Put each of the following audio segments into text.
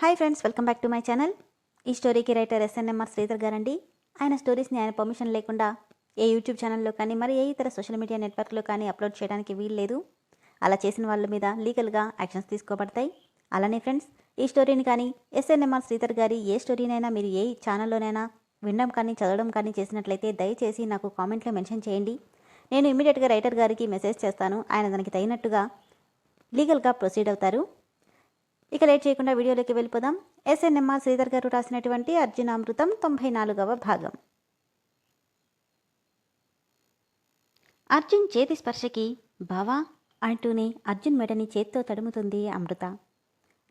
Hi friends welcome back to my channel. ఈ స్టోరీకి writer SNMR Sridhar గారండి. ఆయన స్టోరీస్ని ఆయన పర్మిషన్ లేకుండా ఏ యూట్యూబ్ ఛానల్లో కానీ మరి ఏ ఇతర సోషల్ మీడియా నెట్వర్క్లో కానీ అప్లోడ్ చేయడానికి వీల్లేదు. అలా చేసిన వాళ్ళ మీద లీగల్గా యాక్షన్స్ తీసుకోబడతాయి. అలానే ఫ్రెండ్స్ ఈ స్టోరీని కానీ ఎస్ఎన్ఎంఆర్ శ్రీధర్ గారి ఏ స్టోరీనైనా మీరు ఏ ఛానల్లోనైనా వినడం కానీ చదవడం కానీ చేసినట్లయితే దయచేసి నాకు కామెంట్లో మెన్షన్ చేయండి. నేను ఇమీడియట్గా రైటర్ గారికి మెసేజ్ చేస్తాను. ఆయన దానికి తగినట్టుగా లీగల్గా ప్రొసీడ్ అవుతారు. ఇక లేట్ చేయకుండా వీడియోలోకి వెళ్ళిపోదాం. ఎస్ఎన్ఎంఆర్ శ్రీధర్ గారు రాసినటువంటి అర్జునామృతం తొంభై నాలుగవ భాగం. అర్జున్ చేతి స్పర్శకి బావా అంటూనే అర్జున్ మెడని చేత్తో తడుముతుంది అమృత.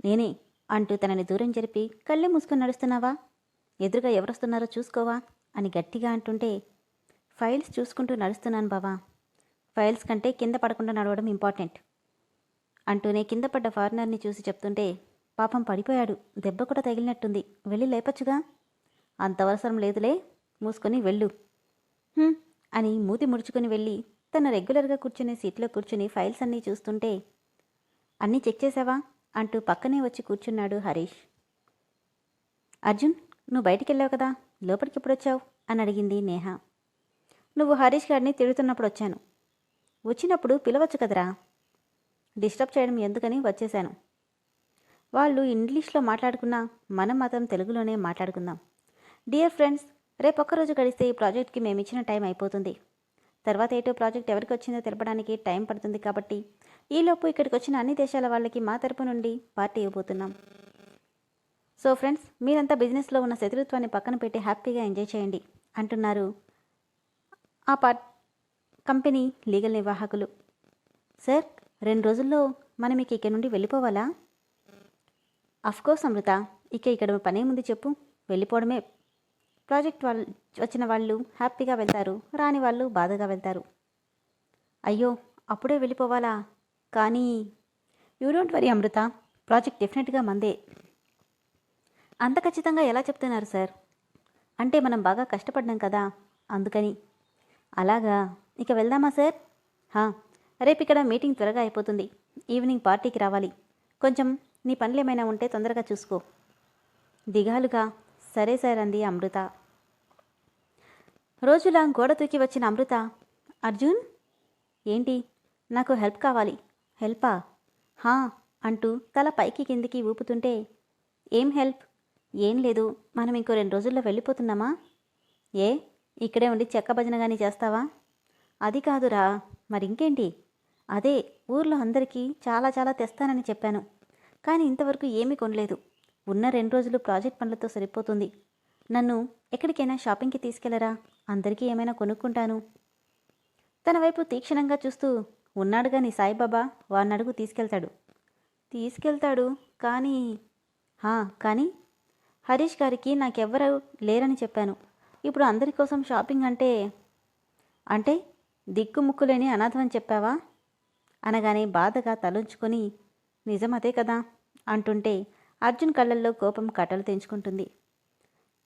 నేనే అంటూ తనని దూరం జరిపి కళ్ళు మూసుకొని నడుస్తున్నావా? ఎదురుగా ఎవరొస్తున్నారో చూసుకోవా? అని గట్టిగా అంటుంటే ఫైల్స్ చూసుకుంటూ నడుస్తున్నాను బావా. ఫైల్స్ కంటే కింద పడకుండా నడవడం ఇంపార్టెంట్. అంటూనే కింద పడ్డ ఫారినర్ని చూసి చెప్తుంటే పాపం పడిపోయాడు. దెబ్బ కూడా తగిలినట్టుంది. వెళ్ళి లేపచ్చుగా. అంత అవసరం లేదులే. మూసుకొని వెళ్ళు. అని మూతి ముడుచుకొని వెళ్ళి తన రెగ్యులర్గా కూర్చునే సీట్లో కూర్చుని ఫైల్స్ అన్నీ చూస్తుంటే అన్నీ చెక్ చేసావా? అంటూ పక్కనే వచ్చి కూర్చున్నాడు హరీష్. అర్జున్ నువ్వు బయటికి వెళ్ళావు కదా. లోపలికి ఎప్పుడు వచ్చావు? అని అడిగింది నేహ. నువ్వు హరీష్ గారిని తిడుతున్నప్పుడు వచ్చాను. వచ్చినప్పుడు పిలవచ్చు కదరా. డిస్టర్బ్ చేయడం ఎందుకని వచ్చేశాను. వాళ్ళు ఇంగ్లీష్లో మాట్లాడుకున్నా మనం మాత్రం తెలుగులోనే మాట్లాడుకుందాం. డియర్ ఫ్రెండ్స్ రేపు ఒక్కరోజు గడిస్తే ఈ ప్రాజెక్ట్కి మేము ఇచ్చిన టైం అయిపోతుంది. తర్వాత ఏటో ప్రాజెక్ట్ ఎవరికి వచ్చిందో తెలపడానికి టైం పడుతుంది కాబట్టి ఈలోపు ఇక్కడికి వచ్చిన అన్ని దేశాల వాళ్ళకి మా తరపు నుండి పార్టీ ఇవ్వబోతున్నాం. సో ఫ్రెండ్స్ మీరంతా బిజినెస్లో ఉన్న శత్రుత్వాన్ని పక్కన పెట్టి హ్యాపీగా ఎంజాయ్ చేయండి అంటున్నారు ఆ పార్ట్ కంపెనీ లీగల్ నిర్వాహకులు. సార్ రెండు రోజుల్లో మనం ఇక ఇక్కడ నుండి వెళ్ళిపోవాలా? Of course Amrutha. ఇక ఇక్కడ పనేముంది చెప్పు. వెళ్ళిపోవడమే. ప్రాజెక్ట్ వాళ్ళు వచ్చిన వాళ్ళు హ్యాపీగా వెళ్తారు రాని వాళ్ళు బాధగా వెళ్తారు. అయ్యో అప్పుడే వెళ్ళిపోవాలా? కానీ you don't worry Amrutha. Project డెఫినెట్గా మందే. అంత ఖచ్చితంగా ఎలా చెప్తున్నారు సార్? అంటే మనం బాగా కష్టపడ్డాం కదా అందుకని. అలాగా. ఇక వెళ్దామా సార్? రేపు ఇక్కడ మీటింగ్ త్వరగా అయిపోతుంది. ఈవినింగ్ పార్టీకి రావాలి. కొంచెం నీ పనులు ఏమైనా ఉంటే తొందరగా చూసుకో. దిగాలుగా సరే సార్ అంది అమృత. రోజులా గోడ తూకి వచ్చిన అమృత అర్జున్ ఏంటి? నాకు హెల్ప్ కావాలి. హెల్పా? హా అంటూ తల పైకి కిందికి ఊపుతుంటే ఏం హెల్ప్? ఏం లేదు మనం ఇంకో రెండు రోజుల్లో వెళ్ళిపోతున్నామా? ఏ ఇక్కడే ఉండి చెక్క భజన కానీ చేస్తావా? అది కాదురా మరింకేంటి? అదే ఊర్లో అందరికీ చాలా చాలా తెస్తానని చెప్పాను. కానీ ఇంతవరకు ఏమీ కొనలేదు. ఉన్న రెండు రోజులు ప్రాజెక్ట్ పనులతో సరిపోతుంది. నన్ను ఎక్కడికైనా షాపింగ్కి తీసుకెళ్ళరా? అందరికీ ఏమైనా కొనుక్కుంటాను. తన వైపు తీక్షణంగా చూస్తూ ఉన్నాడుగా నీ సాయిబాబా? వాడినడుగు తీసుకెళ్తాడు. తీసుకెళ్తాడు? కానీ హా కానీ హరీష్ గారికి నాకెవ్వరు లేరని చెప్పాను. ఇప్పుడు అందరి కోసం షాపింగ్ అంటే అంటే దిక్కుముక్కులేని అనాథమని చెప్పావా? అనగానే బాధగా తలుంచుకొని నిజం అదే కదా? అంటుంటే అర్జున్ కళ్ళల్లో కోపం కట్టలు తెంచుకుంటుంది.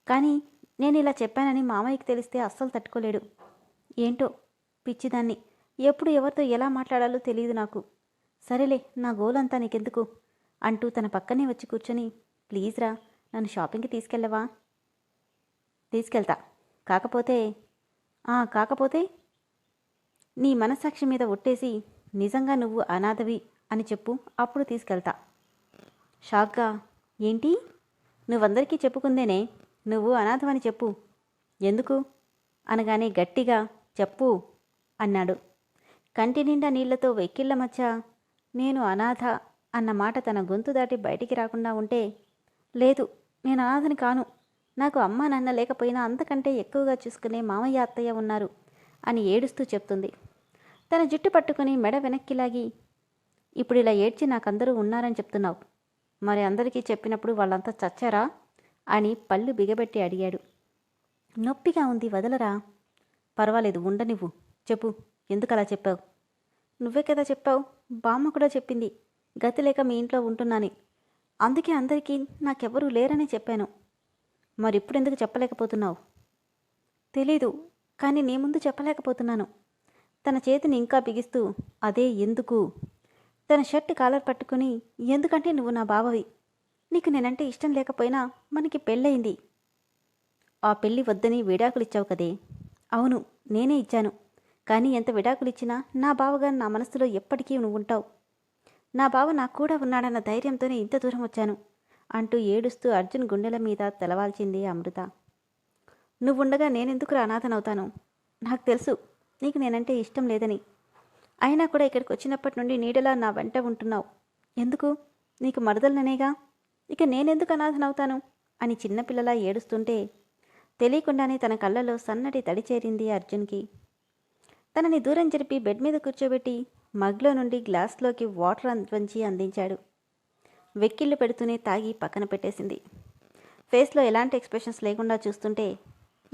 కానీ నేను ఇలా చెప్పానని మామయ్యకి తెలిస్తే అస్సలు తట్టుకోలేడు. ఏంటో పిచ్చిదాన్ని ఎప్పుడు ఎవరితో ఎలా మాట్లాడాలో తెలియదు నాకు. సరేలే నా గోలంతా నీకెందుకు? అంటూ తన పక్కనే వచ్చి కూర్చొని ప్లీజ్ రా నన్ను షాపింగ్కి తీసుకెళ్ళవా? తీసుకెళ్తా. కాకపోతే కాకపోతే నీ మనస్సాక్షి మీద ఒట్టేసి నిజంగా నువ్వు అనాథవి అని చెప్పు అప్పుడు తీసుకెళ్తా. షాక్గా ఏంటి? నువ్వందరికీ చెప్పుకుందేనే నువ్వు అనాథమని చెప్పు. ఎందుకు? అనగానే గట్టిగా చెప్పు అన్నాడు. కంటి నిండా నీళ్ళతో వెక్కిళ్ళ మధ్య నేను అనాథ అన్న మాట తన గొంతు దాటి బయటికి రాకుండా ఉంటే లేదు నేను అనాథని కాను నాకు అమ్మ నాన్న లేకపోయినా అంతకంటే ఎక్కువగా చూసుకునే మామయ్య అత్తయ్య ఉన్నారు అని ఏడుస్తూ చెప్తుంది. తన జుట్టు పట్టుకుని మెడ వెనక్కి లాగి ఇప్పుడు ఇలా ఏడ్చి నాకందరూ ఉన్నారని చెప్తున్నావు. మరి అందరికీ చెప్పినప్పుడు వాళ్ళంతా చచ్చారా? అని పళ్ళు బిగబెట్టి అడిగాడు. నొప్పిగా ఉంది వదలరా. పర్వాలేదు ఉండనివ్వు. చెప్పు ఎందుకు అలా చెప్పావు? నువ్వే కదా చెప్పావు. బామ్మ కూడా చెప్పింది. గతి లేక మీ ఇంట్లో ఉంటున్నాని. అందుకే అందరికీ నాకెవ్వరూ లేరని చెప్పాను. మరి ఇప్పుడు ఎందుకు చెప్పలేకపోతున్నావు? తెలీదు కానీ నీ ముందు చెప్పలేకపోతున్నాను. తన చేతిని ఇంకా బిగిస్తూ అదే ఎందుకు? తన షర్ట్ కాలర్ పట్టుకుని ఎందుకంటే నువ్వు నా బావవి. నీకు నేనంటే ఇష్టం లేకపోయినా మనకి పెళ్ళయింది. ఆ పెళ్ళి వద్దని విడాకులిచ్చావు కదే. అవును నేనే ఇచ్చాను. కానీ ఎంత విడాకులు ఇచ్చినా నా బావగా నా మనసులో ఎప్పటికీ నువ్వు ఉంటావు నా బావ నాకు కూడా ఉన్నాడన్న ధైర్యంతోనే ఇంత దూరం వచ్చాను అంటూ ఏడుస్తూ అర్జున్ గుండెల మీద తెలవాల్చింది అమృత. నువ్వుండగా నేనెందుకు అనాథనవుతాను? నాకు తెలుసు నీకు నేనంటే ఇష్టం లేదని. అయినా కూడా ఇక్కడికి వచ్చినప్పటి నుండి నీడలా నా వెంట ఉంటున్నావు. ఎందుకు? నీకు మరదలనేగా ఇక నేనెందుకు అనాథనవుతాను? అని చిన్నపిల్లలా ఏడుస్తుంటే తెలియకుండానే తన కళ్ళలో సన్నటి తడి చేరింది అర్జున్కి. తనని దూరం జరిపి బెడ్ మీద కూర్చోబెట్టి మగ్లో నుండి గ్లాస్లోకి వాటర్ వంచి అందించాడు. వెక్కిళ్ళు పెడుతూనే తాగి పక్కన పెట్టేసింది. ఫేస్లో ఎలాంటి ఎక్స్ప్రెషన్స్ లేకుండా చూస్తుంటే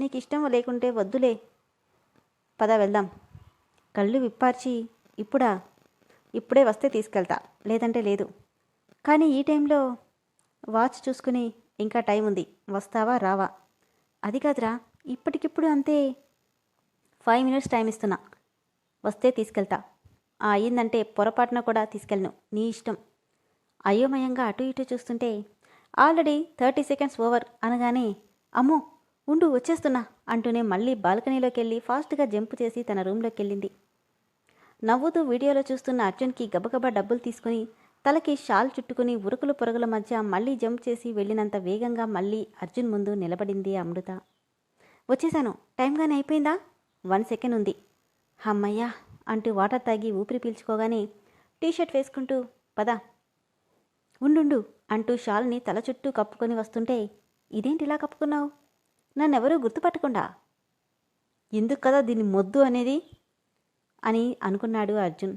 నీకు ఇష్టం లేకుంటే వద్దులే పద వెళ్దాం. కళ్ళు విప్పార్చి ఇప్పుడా? ఇప్పుడే వస్తే తీసుకెళ్తా. లేదంటే లేదు. కానీ ఈ టైంలో వాచ్ చూసుకుని ఇంకా టైం ఉంది. వస్తావా? రావా? అది కాదురా. ఇప్పటికిప్పుడు అంతే. ఫైవ్ మినిట్స్ టైం ఇస్తున్నా. వస్తే తీసుకెళ్తా. ఆ అయ్యిందంటే పొరపాటున కూడా తీసుకెళ్ళను. నీ ఇష్టం. అయోమయంగా అటు ఇటు చూస్తుంటే ఆల్రెడీ థర్టీ సెకండ్స్ ఓవర్ అనగానే అమ్మో! ఉండు వచ్చేస్తున్నా అంటూనే మళ్ళీ బాల్కనీలోకి వెళ్ళి ఫాస్ట్గా జంప్ చేసి తన రూమ్లోకి వెళ్ళింది నవ్వుతూ వీడియోలో చూస్తున్న అర్జున్కి గబగబా డబ్బులు తీసుకుని తలకి షాల్ చుట్టుకుని ఉరుకులు పొరుగుల మధ్య మళ్ళీ జంప్ చేసి వెళ్ళినంత వేగంగా మళ్ళీ అర్జున్ ముందు నిలబడింది అమృత. వచ్చేసాను. టైంగానే అయిపోయిందా? వన్ సెకండ్ ఉంది. హమ్మయ్యా అంటూ వాటర్ తాగి ఊపిరి పీల్చుకోగానే టీషర్ట్ వేసుకుంటూ పద. ఉండుండు అంటూ షాల్ని తల చుట్టూ కప్పుకొని వస్తుంటే ఇదేంటి ఇలా కప్పుకున్నావు? నన్నెవరూ గుర్తుపట్టకుండా. ఎందుకు కదా దీన్ని మొద్దు అనేది? అని అనుకున్నాడు అర్జున్.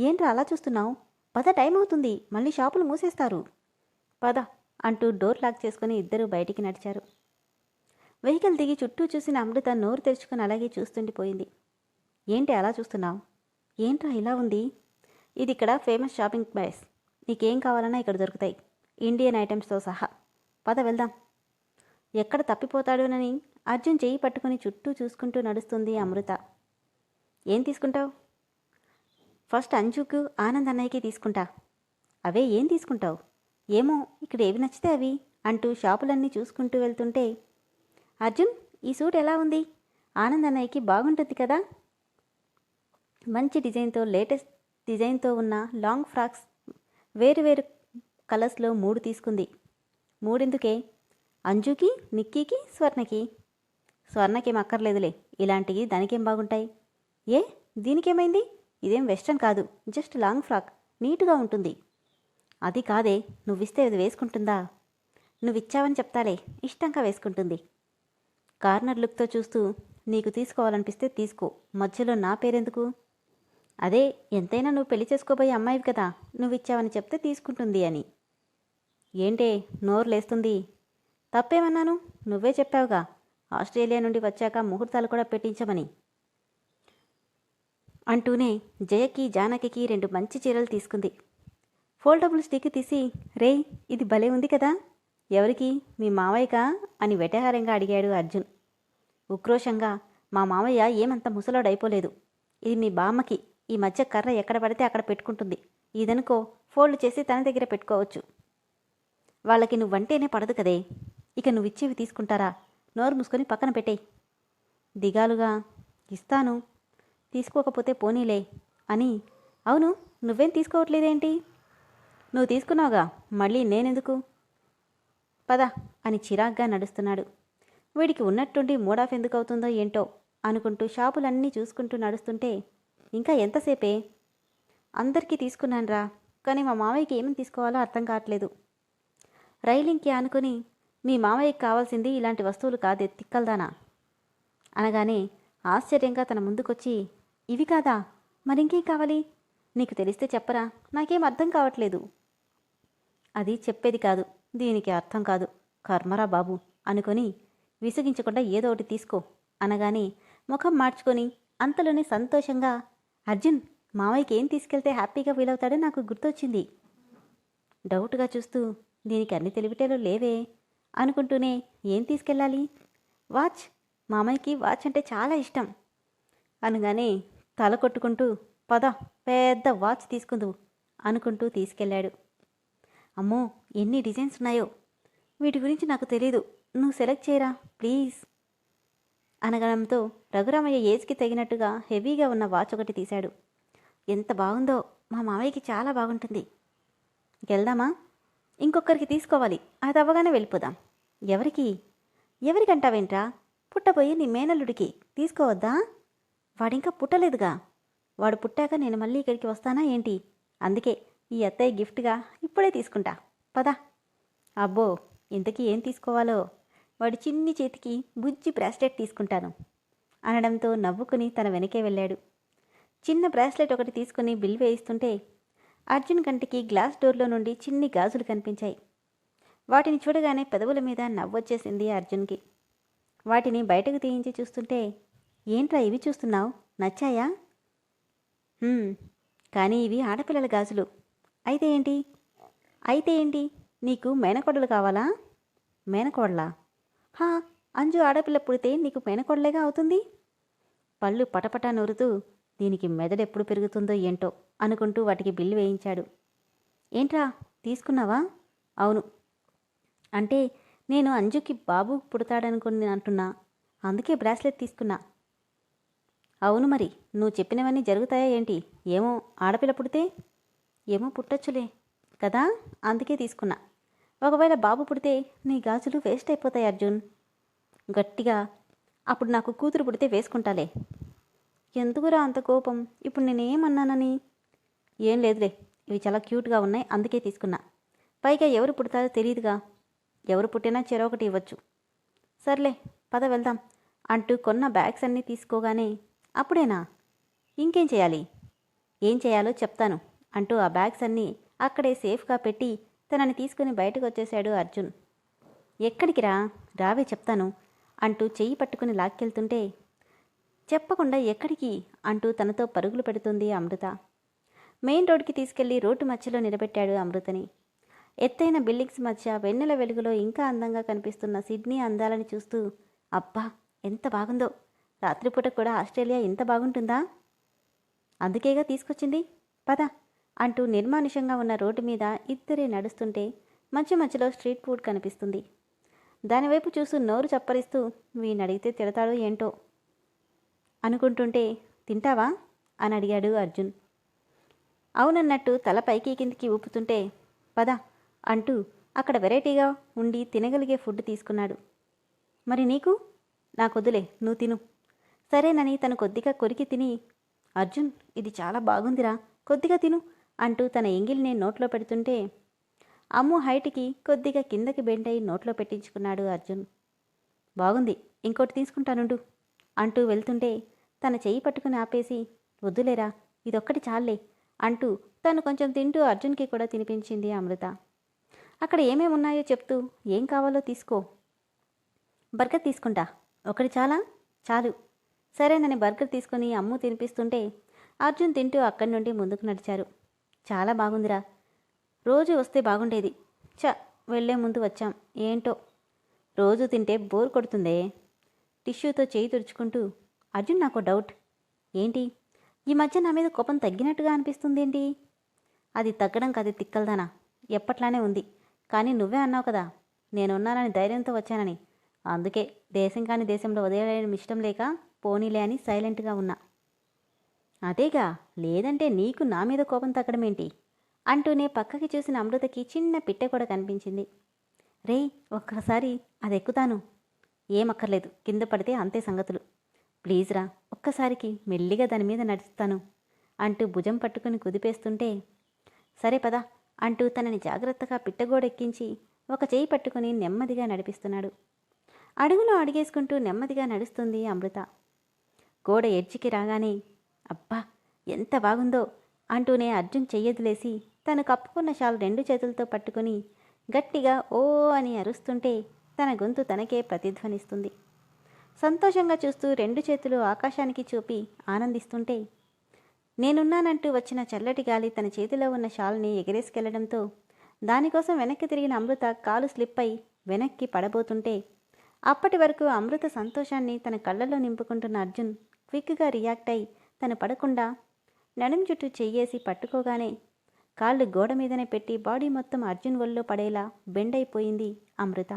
ఏంట్రా అలా చూస్తున్నావు? పద టైం అవుతుంది మళ్ళీ షాపులు మూసేస్తారు. పద అంటూ డోర్ లాక్ చేసుకుని ఇద్దరు బయటికి నడిచారు. వెహికల్ దిగి చుట్టూ చూసిన అమృత నోరు తెరుచుకుని అలాగే చూస్తుండిపోయింది. ఏంటి అలా చూస్తున్నావు? ఏంట్రా ఇలా ఉంది? ఇది ఇక్కడ ఫేమస్ షాపింగ్ ప్లేస్. నీకేం కావాలన్నా ఇక్కడ దొరుకుతాయి. ఇండియన్ ఐటమ్స్తో సహా. పద వెళ్దాం. ఎక్కడ తప్పిపోతాడోనని అర్జున్ చేయి పట్టుకుని చుట్టూ చూసుకుంటూ నడుస్తుంది అమృత. ఏం తీసుకుంటావు? ఫస్ట్ అంజుకు ఆనంద్ అన్నయ్యకి తీసుకుంటా. అవే ఏం తీసుకుంటావు? ఏమో ఇక్కడ ఏవి నచ్చితే అవి అంటూ షాపులన్నీ చూసుకుంటూ వెళ్తుంటే అర్జున్ ఈ సూట్ ఎలా ఉంది? ఆనంద్ అన్నయ్యకి బాగుంటుంది కదా? మంచి డిజైన్తో లేటెస్ట్ డిజైన్తో ఉన్న లాంగ్ ఫ్రాక్స్ వేరు వేరు కలర్స్లో మూడు తీసుకుంది. మూడెందుకే? అంజుకి నిక్కీకి స్వర్ణకి? స్వర్ణకేం అక్కర్లేదులే. ఇలాంటివి దానికేం బాగుంటాయి? ఏ? దీనికేమైంది? ఇదేం వెస్ట్రన్ కాదు. Just long frock. నీట్గా ఉంటుంది. అది కాదే. నువ్విస్తే అది వేసుకుంటుందా? నువ్విచ్చావని చెప్తాలే. ఇష్టంగా వేసుకుంటుంది. కార్నర్ లుక్తో చూస్తూ నీకు తీసుకోవాలనిపిస్తే తీసుకో. మధ్యలో నా పేరెందుకు? అదే ఎంతైనా నువ్వు పెళ్ళి చేసుకోబోయే అమ్మాయివి కదా. నువ్వు ఇచ్చావని చెప్తే తీసుకుంటుంది అని. ఏంటే? నోరు లేస్తుంది తప్పేమన్నాను? నువ్వే చెప్పావుగా. ఆస్ట్రేలియా నుండి వచ్చాక ముహూర్తాలు కూడా పెట్టించమని. అంటూనే జయకి జానకికి రెండు మంచి చీరలు తీసుకుంది. ఫోల్డబుల్ స్టిక్ తీసి రే ఇది భలే ఉంది కదా. ఎవరికి? మీ మావయ్యకా? అని వెటహారంగా అడిగాడు అర్జున్. ఉక్రోషంగా మా మావయ్య ఏమంత ముసలోడైపోలేదు. ఇది మీ బామ్మకి. ఈ మధ్య కర్ర ఎక్కడ పడితే అక్కడ పెట్టుకుంటుంది. ఇదనుకో ఫోల్డ్ చేసి తన దగ్గర పెట్టుకోవచ్చు. వాళ్ళకి నువ్వంటేనే పడదు కదే. ఇక నువ్వు ఇచ్చేవి తీసుకుంటారా? నోరు మూసుకొని పక్కన పెట్టేయి. దిగాలుగా ఇస్తాను. తీసుకోకపోతే పోనీలే అని. అవును నువ్వేం తీసుకోవట్లేదేంటి? నువ్వు తీసుకున్నావుగా మళ్ళీ నేనెందుకు? పద అని చిరాగ్గా నడుస్తున్నాడు. వీడికి ఉన్నట్టుండి మూడాఫ్ ఎందుకు అవుతుందో ఏంటో అనుకుంటూ షాపులన్నీ చూసుకుంటూ నడుస్తుంటే ఇంకా ఎంతసేపే? అందరికీ తీసుకున్నానురా కానీ మా మామయ్యకి ఏమేమి తీసుకోవాలో అర్థం కావట్లేదు. రైలింగ్కి ఆనుకొని మీ మామయ్యకి కావాల్సింది ఇలాంటి వస్తువులు కాదే తిక్కల్దానా? అనగానే ఆశ్చర్యంగా తన ముందుకొచ్చి ఇవి కాదా? మరింకేం కావాలి? నీకు తెలిస్తే చెప్పరా? నాకేం అర్థం కావట్లేదు. అది చెప్పేది కాదు దీనికి అర్థం కాదు. కర్మరా బాబు అనుకొని విసిగించకుండా ఏదో ఒకటి తీసుకో అనగానే ముఖం మార్చుకొని అంతలోనే సంతోషంగా అర్జున్ మావయ్యకి ఏం తీసుకెళ్తే హ్యాపీగా ఫీల్ అవుతాడో నాకు గుర్తొచ్చింది. డౌట్గా చూస్తూ దీనికి అన్ని తెలివిటేలు లేవే. అనుకుంటూనే ఏం తీసుకెళ్ళాలి? వాచ్? మామయ్యకి వాచ్ అంటే చాలా ఇష్టం. అనగానే తల కొట్టుకుంటూ పద పెద్ద వాచ్ తీసుకుందు అనుకుంటూ తీసుకెళ్ళాడు. అమ్మో ఎన్ని డిజైన్స్ ఉన్నాయో. వీటి గురించి నాకు తెలీదు. నువ్వు సెలెక్ట్ చేయరా ప్లీజ్? అనగడంతో రఘురామయ్య ఏజ్కి తగినట్టుగా హెవీగా ఉన్న వాచ్ ఒకటి తీశాడు. ఎంత బాగుందో. మా మామయ్యకి చాలా బాగుంటుంది. వెళ్దామా? ఇంకొకరికి తీసుకోవాలి. అది అవ్వగానే వెళ్ళిపోదాం. ఎవరికి? ఎవరికంటావేంట్రా? పుట్టబోయే నీ మేనల్లుడికి తీసుకోవద్దా? వాడింకా పుట్టలేదుగా. వాడు పుట్టాక నేను మళ్ళీ ఇక్కడికి వస్తానా ఏంటి? అందుకే ఈ అత్తయ్య గిఫ్ట్గా ఇప్పుడే తీసుకుంటా. పదా. అబ్బో ఇంతకీ ఏం తీసుకోవాలో? వాడి చిన్ని చేతికి బుజ్జి బ్రాస్లెట్ తీసుకుంటాను. అనడంతో నవ్వుకుని తన వెనకే వెళ్ళాడు. చిన్న బ్రాస్లెట్ ఒకటి తీసుకుని బిల్ వేయిస్తుంటే అర్జున్ కంటికి గ్లాస్ డోర్లో నుండి చిన్ని గాజులు కనిపించాయి. వాటిని చూడగానే పెదవుల మీద నవ్వొచ్చేసింది అర్జున్కి. వాటిని బయటకు తీయించి చూస్తుంటే ఏంట్రా ఇవి చూస్తున్నావు? నచ్చాయా? కానీ ఇవి ఆడపిల్లల గాజులు. అయితే ఏంటి? అయితే ఏంటి? నీకు మేనకోడలు కావాలా? మేనకోడలా? హా అంజు ఆడపిల్ల పుడితే నీకు మేనకోడలేగా అవుతుంది? పళ్ళు పటపటా నూరుతూ దీనికి మెదడెప్పుడు పెరుగుతుందో ఏంటో అనుకుంటూ వాటికి బిల్లు వేయించాడు. ఏంట్రా తీసుకున్నావా? అవును. అంటే నేను అంజుకి బాబు పుడతాడనుకుని అంటున్నా. అందుకే బ్రాస్లెట్ తీసుకున్నా. అవును మరి నువ్వు చెప్పినవన్నీ జరుగుతాయా ఏంటి? ఏమో ఆడపిల్ల పుడితే? ఏమో పుట్టచ్చులే కదా? అందుకే తీసుకున్నా. ఒకవేళ బాబు పుడితే నీ గాజులు వేస్ట్ అయిపోతాయి అర్జున్. గట్టిగా అప్పుడు నాకు కూతురు పుడితే వేసుకుంటాలే. ఎందుకురా అంత కోపం? ఇప్పుడు నేనేమన్నానని? ఏం లేదులే ఇవి చాలా క్యూట్గా ఉన్నాయి అందుకే తీసుకున్నా. పైగా ఎవరు పుడతారో తెలియదుగా ఎవరు పుట్టినా చెరొకటి ఇవ్వచ్చు. సర్లే పద వెళ్దాం అంటూ కొన్న బ్యాగ్స్ అన్నీ తీసుకోగానే అప్పుడేనా? ఇంకేం చేయాలి? ఏం చేయాలో చెప్తాను అంటూ ఆ బ్యాగ్స్ అన్నీ అక్కడే సేఫ్గా పెట్టి తనని తీసుకుని బయటకు వచ్చేశాడు అర్జున్. ఎక్కడికి రా రావే చెప్తాను అంటూ చెయ్యి పట్టుకుని లాక్కెళ్తుంటే చెప్పకుండా ఎక్కడికి అంటూ తనతో పరుగులు పెడుతుంది అమృత. మెయిన్ రోడ్కి తీసుకెళ్ళి రోడ్డు మధ్యలో నిలబెట్టాడు అమృతని. ఎత్తైన బిల్డింగ్స్ మధ్య వెన్నెల వెలుగులో ఇంకా అందంగా కనిపిస్తున్న సిడ్నీ అందాలని చూస్తూ అబ్బా ఎంత బాగుందో! రాత్రిపూట కూడా ఆస్ట్రేలియా ఇంత బాగుంటుందా? అందుకేగా తీసుకొచ్చింది? పద అంటూ నిర్మానుషంగా ఉన్న రోడ్డు మీద ఇద్దరే నడుస్తుంటే మధ్య మధ్యలో స్ట్రీట్ ఫుడ్ కనిపిస్తుంది. దానివైపు చూస్తూ నోరు చప్పరిస్తూ వీణడిగితే తిడతాడో ఏంటో అనుకుంటుంటే తింటావా? అని అడిగాడు అర్జున్. అవునన్నట్టు తల పైకి కిందికి ఊపుతుంటే పద అంటూ అక్కడ వెరైటీగా ఉండి తినగలిగే ఫుడ్ తీసుకున్నాడు. మరి నీకు? నాకొద్దులే నువ్వు తిను. సరేనని తను కొద్దిగా కొరికి తిని అర్జున్ ఇది చాలా బాగుందిరా కొద్దిగా తిను అంటూ తన ఎంగిల్ని నోట్లో పెడుతుంటే అమ్ము హైట్కి కొద్దిగా కిందకి బెండ్ అయి నోట్లో పెట్టించుకున్నాడు అర్జున్. బాగుంది ఇంకోటి తీసుకుంటానుండు. అంటూ వెళ్తుంటే తన చెయ్యి పట్టుకుని ఆపేసి వద్దులేరా ఇదొక్కటి చాలే అంటూ తను కొంచెం తింటూ అర్జున్కి కూడా తినిపించింది అమృత. అక్కడ ఏమేమి ఉన్నాయో చెప్తూ ఏం కావాలో తీసుకో. బర్గర్ తీసుకుంటా. ఒకటి చాలా? చాలు. సరేనని బర్గర్ తీసుకొని అమ్ము తినిపిస్తుంటే అర్జున్ తింటూ అక్కడి నుండి ముందుకు నడిచారు. చాలా బాగుందిరా. రోజు వస్తే బాగుండేది. చ వెళ్ళే ముందు వచ్చాం. ఏంటో? రోజు తింటే బోర్ కొడుతుందే. టిష్యూతో చేయి తుడుచుకుంటూ అర్జున్ నాకు డౌట్. ఏంటి? ఈ మధ్య నా మీద కోపం తగ్గినట్టుగా అనిపిస్తుందేంటి? అది తగ్గడం కాదు తిక్కలదానా. ఎప్పట్లానే ఉంది. కానీ నువ్వే అన్నావు కదా నేనున్నానని ధైర్యంతో వచ్చానని. అందుకే దేశం కాని దేశంలో వదిలేయడం ఇష్టం లేక పోనీలే అని సైలెంట్గా ఉన్నా. అదేగా? లేదంటే నీకు నా మీద కోపం తగ్గడమేంటి అంటూనే పక్కకి చూసిన అమృతకి చిన్న పిట్టె కూడా కనిపించింది. రే ఒక్కసారి అది ఎక్కుతాను ఏమక్కర్లేదు. కింద పడితే అంతే సంగతులు. ప్లీజ్ రా ఒక్కసారికి మెల్లిగా దాని మీద నడుస్తాను. అంటూ భుజం పట్టుకుని కుదిపేస్తుంటే సరే పదా అంటూ తనని జాగ్రత్తగా పిట్టగోడెక్కించి ఒక చేయి పట్టుకుని నెమ్మదిగా నడిపిస్తున్నాడు. అడుగులో అడిగేసుకుంటూ నెమ్మదిగా నడుస్తుంది అమృత. గోడ ఎడ్జికి రాగానే అబ్బా ఎంత బాగుందో అంటూనే అర్జున్ చెయ్యదులేసి తను కప్పుకున్న షాల్ రెండు చేతులతో పట్టుకుని గట్టిగా ఓ అని అరుస్తుంటే తన గొంతు తనకే ప్రతిధ్వనిస్తుంది. సంతోషంగా చూస్తూ రెండు చేతులు ఆకాశానికి చూపి ఆనందిస్తుంటే నేనున్నానంటూ వచ్చిన చల్లటి గాలి తన చేతిలో ఉన్న షాల్ని ఎగరేసుకెళ్ళడంతో దానికోసం వెనక్కి తిరిగిన అమృత కాలు స్లిప్ అయి వెనక్కి పడబోతుంటే అప్పటి వరకు అమృత సంతోషాన్ని తన కళ్ళలో నింపుకుంటున్న అర్జున్ క్విక్గా రియాక్ట్ అయి తను పడకుండా నడుం చుట్టూ చెయ్యేసి పట్టుకోగానే కాళ్ళు గోడ మీదనే పెట్టి బాడీ మొత్తం అర్జున్ ఒళ్ళో పడేలా బెండ్ అయిపోయింది అమృత.